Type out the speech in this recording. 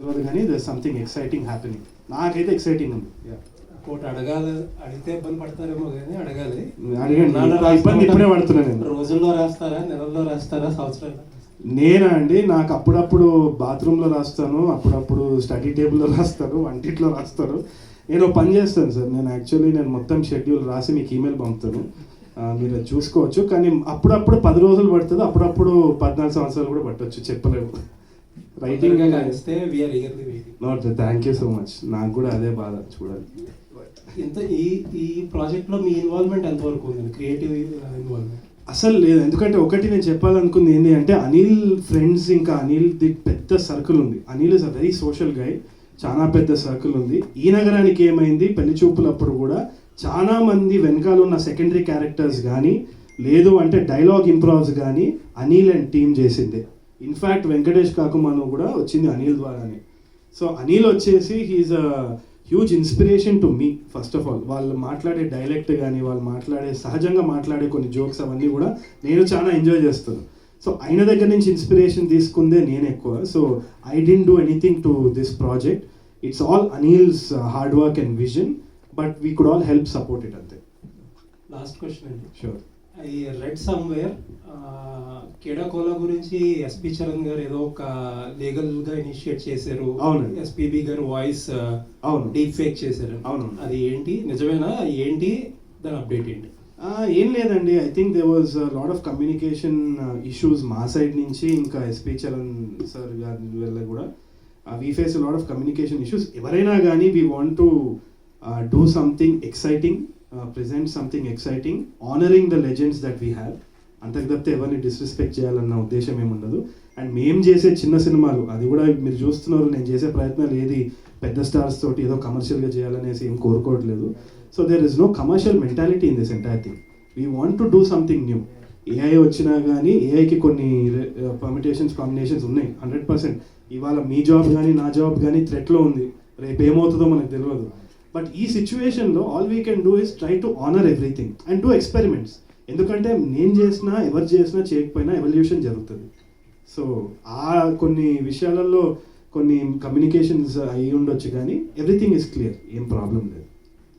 తెలియదు కానీ there something exciting happening నాకైతే ఎక్సైటింగ్ ఉంది. అడగాలి అడిగితే ఇబ్బంది పడతారేమో కానీ అడగాలి. ఇబ్బంది ఇప్పుడే పడుతున్నాను నేను. రోజుల్లో రాస్తారా? నెలల్లో రాస్తారా? సంవత్సరాలు నేనా అండి? నాకు అప్పుడప్పుడు బాత్రూంలో రాస్తాను అప్పుడప్పుడు స్టడీ టేబుల్లో రాస్తాను వంటిట్లో రాస్తాను. నేను పని చేస్తాను సార్. నేను యాక్చువల్లీ నేను మొత్తం షెడ్యూల్ రాసి మీకు ఈమెయిల్ పంపుతాను. మీరు చూసుకోవచ్చు. కానీ అప్పుడప్పుడు పది రోజులు పడుతుంది. అప్పుడప్పుడు పద్నాలుగు సంవత్సరాలు కూడా పట్టొచ్చు. చెప్పలేము. Writing కానిస్తే we are yearly waiting not thank you so much నాకు కూడా అదే బాధ చూడాలి ఇంత ఈ ఈ ప్రాజెక్ట్లో మీ ఇన్వాల్వ్మెంట్ ఎంతవరకు ఉంది? క్రియేటివ్ ఇన్వాల్వ్మెంట్ అసలు లేదు. ఎందుకంటే ఒకటి నేను చెప్పాలనుకుంది ఏంటి అంటే అనిల్ ఫ్రెండ్స్ ఇంకా అనిల్ ది పెద్ద సర్కిల్ ఉంది. Anil is a very social guy చాలా పెద్ద సర్కిల్ ఉంది. ఈ నగరానికి ఏమైంది? పెళ్ళి చూపులప్పుడు కూడా చాలా మంది వెనకాల ఉన్న సెకండరీ క్యారెక్టర్స్ కానీ లేదు అంటే డైలాగ్ ఇంప్రూవ్స్ కానీ అనిల్ అండ్ టీమ్ చేసిందే. ఇన్ఫ్యాక్ట్ వెంకటేష్ కాకుమాను కూడా వచ్చింది అనిల్ ద్వారానే. సో అనిల్ వచ్చేసి he is a huge inspiration to me first of all వాళ్ళు మాట్లాడే డైలెక్ట్ కానీ వాళ్ళు మాట్లాడే సహజంగా మాట్లాడే కొన్ని జోక్స్ అవన్నీ కూడా నేను చాలా ఎంజాయ్ చేస్తాను. సో ఆయన దగ్గర నుంచి ఇన్స్పిరేషన్ తీసుకుందే నేను ఎక్కువ. So I didn't do anything to this project it's all Anil's hard work and vision but we could all help support it అంతే. లాస్ట్ క్వశ్చన్ అండి. Sure I read somewhere Keedaa Cola గురించి ఎస్పి చరణ్ గారు ఏదో ఒక లీగల్గా ఇనిషియేట్ చేశారు. అవునండి. SPB గారు వాయిస్ అవును. డీప్ ఫేక్ చేశారు. అవును. అది ఏంటి? నిజమేనా? ఏంటి? దాని అప్డేట్ ఏంటి? ఏం లేదండి. I think there was lot of communication issues మా సైడ్ నుంచి ఇంకా ఎస్పీ చరణ్ సార్ గారి వల్ల కూడా. We face lot of communication issues ఎవరైనా కానీ we want to do something exciting present something exciting honoring the legends that we have అంతకు తప్పితే ఎవరిని డిస్రెస్పెక్ట్ చేయాలన్న ఉద్దేశం ఏమి ఉండదు. అండ్ మేము చేసే చిన్న సినిమాలు అది కూడా మీరు చూస్తున్నారు నేను చేసే ప్రయత్నాలు ఏది పెద్ద స్టార్స్ తోటి ఏదో కమర్షియల్గా చేయాలనేసి ఏం కోరుకోవట్లేదు. So there is no commercial mentality in this entire thing we want to do something new AI వచ్చినా కానీ ఏఐకి కొన్ని పర్మిటేషన్స్ కాంబినేషన్స్ uh, ఉన్నాయి హండ్రెడ్ పర్సెంట్ ఇవాళ మీ జాబ్ కానీ నా జాబ్ కానీ థ్రెట్లో ఉంది. రేపు ఏమవుతుందో మనకు తెలియదు బట్ ఈ సిచ్యువేషన్లో all we can do is try to honour everything and do experiments ఎందుకంటే నేను చేసినా ఎవరు చేసినా చేయకపోయినా ఎవల్యూషన్ జరుగుతుంది. సో ఆ కొన్ని విషయాలలో కొన్ని కమ్యూనికేషన్స్ అయి ఉండొచ్చు కానీ ఎవ్రీథింగ్ ఇస్ క్లియర్ ఏం ప్రాబ్లం లేదు.